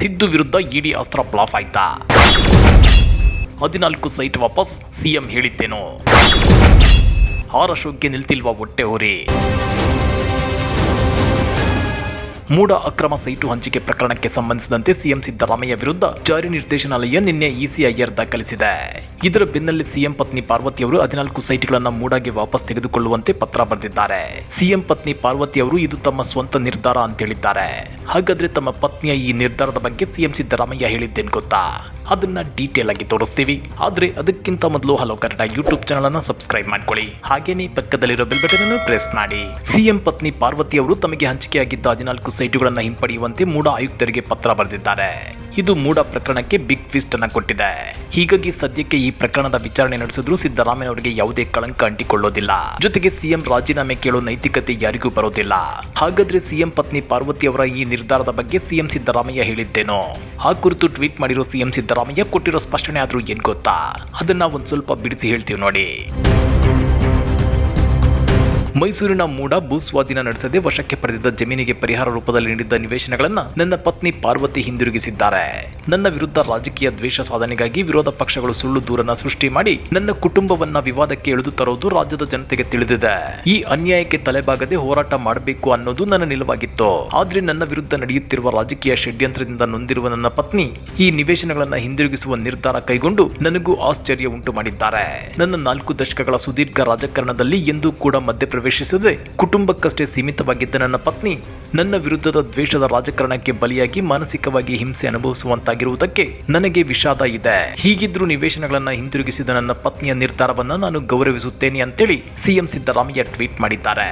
ಸಿದ್ದು ವಿರುದ್ಧ ಇಡಿ ಅಸ್ತ್ರ ಬ್ಲಾಫ್ ಆಯ್ತಾ? ಹದಿನಾಲ್ಕು ಸೈಟ್ ವಾಪಸ್ ಸಿಎಂ ಹೇಳಿದ್ದೇನು? ಹಾರ ಶೋಕ್ಗೆ ನಿಲ್ತಿಲ್ವಾ ಹೊಟ್ಟೆ ಹೋರಿ? ಮೂಡ ಅಕ್ರಮ ಸೈಟು ಹಂಚಿಕೆ ಪ್ರಕರಣಕ್ಕೆ ಸಂಬಂಧಿಸಿದಂತೆ ಸಿಎಂ ಸಿದ್ದರಾಮಯ್ಯ ವಿರುದ್ಧ ಜಾರಿ ನಿರ್ದೇಶನಾಲಯ ನಿನ್ನೆ ಇಸಿಐಆರ್ ದಾಖಲಿಸಿದೆ. ಇದರ ಬೆನ್ನಲ್ಲೇ ಸಿಎಂ ಪತ್ನಿ ಪಾರ್ವತಿ ಅವರು ಹದಿನಾಲ್ಕು ಸೈಟ್ಗಳನ್ನು ಮೂಡಾಗೆ ವಾಪಸ್ ತೆಗೆದುಕೊಳ್ಳುವಂತೆ ಪತ್ರ ಬರೆದಿದ್ದಾರೆ. ಸಿಎಂ ಪತ್ನಿ ಪಾರ್ವತಿ ಅವರು ಇದು ತಮ್ಮ ಸ್ವಂತ ನಿರ್ಧಾರ ಅಂತ ಹೇಳಿದ್ದಾರೆ. ಹಾಗಾದ್ರೆ ತಮ್ಮ ಪತ್ನಿಯ ಈ ನಿರ್ಧಾರದ ಬಗ್ಗೆ ಸಿಎಂ ಸಿದ್ದರಾಮಯ್ಯ ಹೇಳಿದ್ದೇನು ಗೊತ್ತಾ? ಅದನ್ನ ಡೀಟೇಲ್ ಆಗಿ ತೋರಿಸ್ತೀವಿ. ಆದ್ರೆ ಅದಕ್ಕಿಂತ ಮೊದಲು ಹಲೋ ಕನ್ನಡ ಯೂಟ್ಯೂಬ್ ಚಾನಲ್ ಅನ್ನ ಸಬ್ಸ್ಕ್ರೈಬ್ ಮಾಡ್ಕೊಳ್ಳಿ. ಹಾಗೇನೇ ಪಕ್ಕದಲ್ಲಿರೋ ಬೆಲ್ ಬಟನ್ ಅನ್ನು ಪ್ರೆಸ್ ಮಾಡಿ. ಸಿಎಂ ಪತ್ನಿ ಪಾರ್ವತಿ ಅವರು ತಮಗೆ ಹಂಚಿಕೆಯಾಗಿದ್ದ ಹದಿನಾಲ್ಕು ಸೈಟುಗಳನ್ನು ಹಿಂಪಡೆಯುವಂತೆ ಮೂಡ ಆಯುಕ್ತರಿಗೆ ಪತ್ರ ಬರೆದಿದ್ದಾರೆ. ಇದು ಮೂಡ ಪ್ರಕರಣಕ್ಕೆ ಬಿಗ್ ಟ್ವಿಸ್ಟ್ ಅನ್ನ ಕೊಟ್ಟಿದೆ. ಹೀಗಾಗಿ ಸದ್ಯಕ್ಕೆ ಈ ಪ್ರಕರಣದ ವಿಚಾರಣೆ ನಡೆಸಿದ್ರು ಸಿದ್ದರಾಮಯ್ಯ ಅವರಿಗೆ ಯಾವುದೇ ಕಳಂಕ ಅಂಟಿಕೊಳ್ಳೋದಿಲ್ಲ. ಜೊತೆಗೆ ಸಿಎಂ ರಾಜೀನಾಮೆ ಕೇಳೋ ನೈತಿಕತೆ ಯಾರಿಗೂ ಬರೋದಿಲ್ಲ. ಹಾಗಾದ್ರೆ ಸಿಎಂ ಪತ್ನಿ ಪಾರ್ವತಿ ಅವರ ಈ ನಿರ್ಧಾರದ ಬಗ್ಗೆ ಸಿಎಂ ಸಿದ್ದರಾಮಯ್ಯ ಹೇಳಿದ್ದೇನೋ? ಆ ಕುರಿತು ಟ್ವೀಟ್ ಮಾಡಿರೋ ಸಿಎಂ ಸಿದ್ದರಾಮಯ್ಯ ಕೊಟ್ಟಿರೋ ಸ್ಪಷ್ಟನೆ ಆದ್ರೂ ಏನು ಗೊತ್ತಾ? ಅದನ್ನ ಒಂದು ಸ್ವಲ್ಪ ಬಿಡಿಸಿ ಹೇಳ್ತೀವಿ ನೋಡಿ. ಮೈಸೂರಿನ ಮೂಡ ಭೂಸ್ವಾಧೀನ ನಡೆಸದೆ ವಶಕ್ಕೆ ಪಡೆದಿದ್ದ ಜಮೀನಿಗೆ ಪರಿಹಾರ ರೂಪದಲ್ಲಿ ನೀಡಿದ್ದ ನಿವೇಶನಗಳನ್ನು ನನ್ನ ಪತ್ನಿ ಪಾರ್ವತಿ ಹಿಂದಿರುಗಿಸಿದ್ದಾರೆ. ನನ್ನ ವಿರುದ್ಧ ರಾಜಕೀಯ ದ್ವೇಷ ಸಾಧನೆಗಾಗಿ ವಿರೋಧ ಪಕ್ಷಗಳು ಸುಳ್ಳು ದೂರನ್ನ ಸೃಷ್ಟಿ ಮಾಡಿ ನನ್ನ ಕುಟುಂಬವನ್ನ ವಿವಾದಕ್ಕೆ ಎಳೆದು ತರುವುದು ರಾಜ್ಯದ ಜನತೆಗೆ ತಿಳಿದಿದೆ. ಈ ಅನ್ಯಾಯಕ್ಕೆ ತಲೆಬಾಗದೆ ಹೋರಾಟ ಮಾಡಬೇಕು ಅನ್ನೋದು ನನ್ನ ನಿಲುವಾಗಿತ್ತು. ಆದ್ರೆ ನನ್ನ ವಿರುದ್ಧ ನಡೆಯುತ್ತಿರುವ ರಾಜಕೀಯ ಷಡ್ಯಂತ್ರದಿಂದ ನೊಂದಿರುವ ನನ್ನ ಪತ್ನಿ ಈ ನಿವೇಶನಗಳನ್ನ ಹಿಂದಿರುಗಿಸುವ ನಿರ್ಧಾರ ಕೈಗೊಂಡು ನನಗೂ ಆಶ್ಚರ್ಯ ಉಂಟು ಮಾಡಿದ್ದಾರೆ. ನನ್ನ ನಾಲ್ಕು ದಶಕಗಳ ಸುದೀರ್ಘ ರಾಜಕಾರಣದಲ್ಲಿ ಎಂದೂ ಕೂಡ ಮಧ್ಯಪ್ರವೇಶಿಸದೆ ಕುಟುಂಬಕ್ಕಷ್ಟೇ ಸೀಮಿತವಾಗಿದ್ದ ನನ್ನ ಪತ್ನಿ ನನ್ನ ವಿರುದ್ಧದ ದ್ವೇಷದ ರಾಜಕಾರಣಕ್ಕೆ ಬಲಿಯಾಗಿ ಮಾನಸಿಕವಾಗಿ ಹಿಂಸೆ ಅನುಭವಿಸುವಂತಾಗಿರುವುದಕ್ಕೆ ನನಗೆ ವಿಷಾದ ಇದೆ. ಹೀಗಿದ್ರೂ ನಿವೇಶನಗಳನ್ನು ಹಿಂದಿರುಗಿಸಿದ ನನ್ನ ಪತ್ನಿಯ ನಿರ್ಧಾರವನ್ನು ನಾನು ಗೌರವಿಸುತ್ತೇನೆ ಅಂತೇಳಿ ಸಿಎಂ ಸಿದ್ದರಾಮಯ್ಯ ಟ್ವೀಟ್ ಮಾಡಿದ್ದಾರೆ.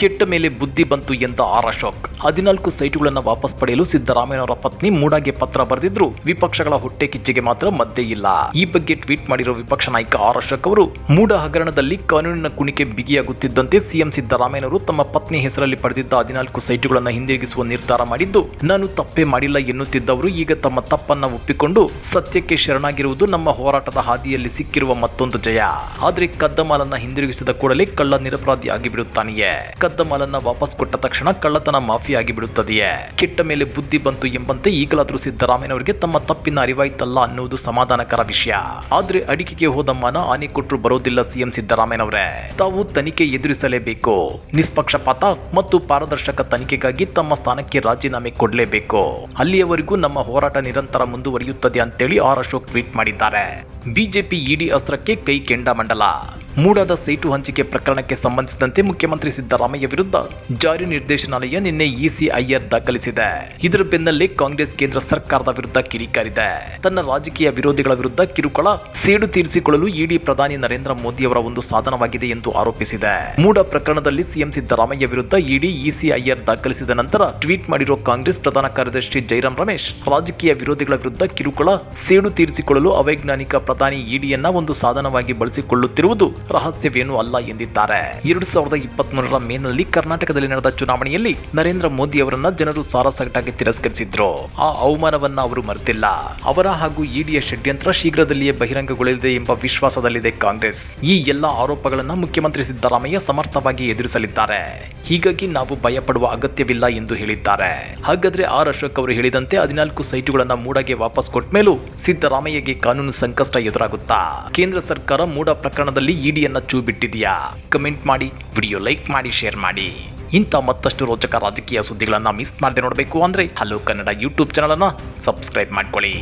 ಕೆಟ್ಟ ಮೇಲೆ ಬುದ್ಧಿ ಬಂತು ಎಂದ ಆರ್ ಅಶೋಕ್. ಹದಿನಾಲ್ಕು ಸೈಟುಗಳನ್ನು ವಾಪಸ್ ಪಡೆಯಲು ಸಿದ್ದರಾಮಯ್ಯನವರ ಪತ್ನಿ ಮೂಡಾಗೆ ಪತ್ರ ಬರೆದಿದ್ರು. ವಿಪಕ್ಷಗಳ ಹೊಟ್ಟೆ ಕಿಚ್ಚಿಗೆ ಮಾತ್ರ ಮದ್ದೆ ಇಲ್ಲ. ಈ ಬಗ್ಗೆ ಟ್ವೀಟ್ ಮಾಡಿರುವ ವಿಪಕ್ಷ ನಾಯಕ ಆರ್ ಅಶೋಕ್ ಅವರು ಮೂಡ ಹಗರಣದಲ್ಲಿ ಕಾನೂನಿನ ಕುಣಿಕೆ ಬಿಗಿಯಾಗುತ್ತಿದ್ದಂತೆ ಸಿಎಂ ಸಿದ್ದರಾಮಯ್ಯನವರು ತಮ್ಮ ಪತ್ನಿ ಹೆಸರಲ್ಲಿ ಪಡೆದಿದ್ದ ಹದಿನಾಲ್ಕು ಸೈಟುಗಳನ್ನು ಹಿಂದಿರುಗಿಸುವ ನಿರ್ಧಾರ ಮಾಡಿದ್ದು, ನಾನು ತಪ್ಪೇ ಮಾಡಿಲ್ಲ ಎನ್ನುತ್ತಿದ್ದವರು ಈಗ ತಮ್ಮ ತಪ್ಪನ್ನ ಒಪ್ಪಿಕೊಂಡು ಸತ್ಯಕ್ಕೆ ಶರಣಾಗಿರುವುದು ನಮ್ಮ ಹೋರಾಟದ ಹಾದಿಯಲ್ಲಿ ಸಿಕ್ಕಿರುವ ಮತ್ತೊಂದು ಜಯ. ಆದರೆ ಕದ್ದಮಾಲನ್ನ ಹಿಂದಿರುಗಿಸಿದ ಕೂಡಲೇ ಕಳ್ಳ ನಿರಪರಾಧಿ ಆಗಿಬಿಡುತ್ತಾನೆಯೇ? ಕದ್ದ ಮಾಲನ್ನ ವಾಪಸ್ ಕೊಟ್ಟ ತಕ್ಷಣ ಕಳ್ಳತನ ಮಾಫಿ ಆಗಿಬಿಡುತ್ತದೆಯೇ ಕೆಟ್ಟ ಮೇಲೆ ಬುದ್ಧಿ ಬಂತು ಎಂಬಂತೆ ಈಗಲಾದರೂ ಸಿದ್ದರಾಮಯ್ಯನವರಿಗೆ ತಮ್ಮ ತಪ್ಪಿನ ಅರಿವಾಯ್ತಲ್ಲ ಅನ್ನುವುದು ಸಮಾಧಾನಕರ ವಿಷಯ. ಆದ್ರೆ ಅಡಿಕೆಗೆ ಹೋದ ಮಾನ ಆನೆ ಕೊಟ್ಟರು ಬರೋದಿಲ್ಲ ಸಿಎಂ ಸಿದ್ದರಾಮಯ್ಯನವರೇ. ತಾವು ತನಿಖೆ ಎದುರಿಸಲೇಬೇಕು. ನಿಷ್ಪಕ್ಷಪಾತ ಮತ್ತು ಪಾರದರ್ಶಕ ತನಿಖೆಗಾಗಿ ತಮ್ಮ ಸ್ಥಾನಕ್ಕೆ ರಾಜೀನಾಮೆ ಕೊಡಲೇಬೇಕು. ಅಲ್ಲಿಯವರೆಗೂ ನಮ್ಮ ಹೋರಾಟ ನಿರಂತರ ಮುಂದುವರಿಯುತ್ತದೆ ಅಂತೇಳಿ ಆರ್ ಅಶೋಕ್ ಟ್ವೀಟ್ ಮಾಡಿದ್ದಾರೆ. ಬಿಜೆಪಿ ಇಡಿ ಅಸ್ತ್ರಕ್ಕೆ ಕೈ ಕೆಂಡಾಮಂಡಲ. ಮೂಡಾದ ಸೈಟು ಹಂಚಿಕೆ ಪ್ರಕರಣಕ್ಕೆ ಸಂಬಂಧಿಸಿದಂತೆ ಮುಖ್ಯಮಂತ್ರಿ ಸಿದ್ದರಾಮಯ್ಯ ವಿರುದ್ಧ ಜಾರಿ ನಿರ್ದೇಶನಾಲಯ ನಿನ್ನೆ ಇಸಿಐಆರ್ ದಾಖಲಿಸಿದೆ. ಇದರ ಬೆನ್ನಲ್ಲೇ ಕಾಂಗ್ರೆಸ್ ಕೇಂದ್ರ ಸರ್ಕಾರದ ವಿರುದ್ಧ ಕಿಡಿಕಾರಿದೆ. ತನ್ನ ರಾಜಕೀಯ ವಿರೋಧಿಗಳ ವಿರುದ್ಧ ಕಿರುಕುಳ ಸೇಡು ತೀರಿಸಿಕೊಳ್ಳಲು ಇಡಿ ಪ್ರಧಾನಿ ನರೇಂದ್ರ ಮೋದಿ ಅವರ ಒಂದು ಸಾಧನವಾಗಿದೆ ಎಂದು ಆರೋಪಿಸಿದೆ. ಮೂಡ ಪ್ರಕರಣದಲ್ಲಿ ಸಿಎಂ ಸಿದ್ದರಾಮಯ್ಯ ವಿರುದ್ಧ ಇಡಿ ಇಸಿಐಆರ್ ದಾಖಲಿಸಿದ ನಂತರ ಟ್ವೀಟ್ ಮಾಡಿರುವ ಕಾಂಗ್ರೆಸ್ ಪ್ರಧಾನ ಕಾರ್ಯದರ್ಶಿ ಜೈರಾಮ್ ರಮೇಶ್, ರಾಜಕೀಯ ವಿರೋಧಿಗಳ ವಿರುದ್ಧ ಕಿರುಕುಳ ಸೇಡು ತೀರಿಸಿಕೊಳ್ಳಲು ಅವೈಜ್ಞಾನಿಕ ಪ್ರಧಾನಿ ಇಡಿಯನ್ನ ಒಂದು ಸಾಧನವಾಗಿ ಬಳಸಿಕೊಳ್ಳುತ್ತಿರುವುದು ರಹಸ್ಯವೇನೂ ಅಲ್ಲ ಎಂದಿದ್ದಾರೆ. ಎರಡು ಸಾವಿರದ ಇಪ್ಪತ್ತ್ ಮೂರರ ಮೇನಲ್ಲಿ ಕರ್ನಾಟಕದಲ್ಲಿ ನಡೆದ ಚುನಾವಣೆಯಲ್ಲಿ ನರೇಂದ್ರ ಮೋದಿ ಅವರನ್ನ ಜನರು ಸಾರಸಗಟಾಗಿ ತಿರಸ್ಕರಿಸಿದ್ರು. ಆ ಅವಮಾನವನ್ನ ಅವರು ಮರೆತಿಲ್ಲ. ಅವರ ಹಾಗೂ ಇಡಿಯ ಷಡ್ಯಂತ್ರ ಶೀಘ್ರದಲ್ಲಿಯೇ ಬಹಿರಂಗಗೊಳ್ಳಲಿದೆ ಎಂಬ ವಿಶ್ವಾಸದಲ್ಲಿದೆ ಕಾಂಗ್ರೆಸ್. ಈ ಎಲ್ಲ ಆರೋಪಗಳನ್ನ ಮುಖ್ಯಮಂತ್ರಿ ಸಿದ್ದರಾಮಯ್ಯ ಸಮರ್ಥವಾಗಿ ಎದುರಿಸಲಿದ್ದಾರೆ. ಹೀಗಾಗಿ ನಾವು ಭಯಪಡುವ ಅಗತ್ಯವಿಲ್ಲ ಎಂದು ಹೇಳಿದ್ದಾರೆ. ಹಾಗಾದ್ರೆ ಆರ್ ಅಶೋಕ್ ಅವರು ಹೇಳಿದಂತೆ ಹದಿನಾಲ್ಕು ಸೈಟುಗಳನ್ನ ಮೂಡಗೆ ವಾಪಸ್ ಕೊಟ್ಟ ಮೇಲೂ ಸಿದ್ದರಾಮಯ್ಯಗೆ ಕಾನೂನು ಸಂಕಷ್ಟ ಎದುರಾಗುತ್ತಾ. ಕೇಂದ್ರ ಸರ್ಕಾರ ಮೂಡ ಪ್ರಕರಣದಲ್ಲಿ ಇಡಿಯನ್ನ ಚೂ ಬಿಟ್ಟಿದೆಯಾ ಕಮೆಂಟ್ ಮಾಡಿ ವಿಡಿಯೋ ಲೈಕ್ ಮಾಡಿ ಶೇರ್ ಮಾಡಿ. ಇಂಥ ಮತ್ತಷ್ಟು ರೋಚಕ ರಾಜಕೀಯ ಸುದ್ದಿಗಳನ್ನು ಮಿಸ್ ಮಾಡದೆ ನೋಡಬೇಕು ಅಂದರೆ ಹಲೋ ಕನ್ನಡ ಯೂಟ್ಯೂಬ್ ಚಾನಲನ್ನು ಸಬ್ಸ್ಕ್ರೈಬ್ ಮಾಡ್ಕೊಳ್ಳಿ.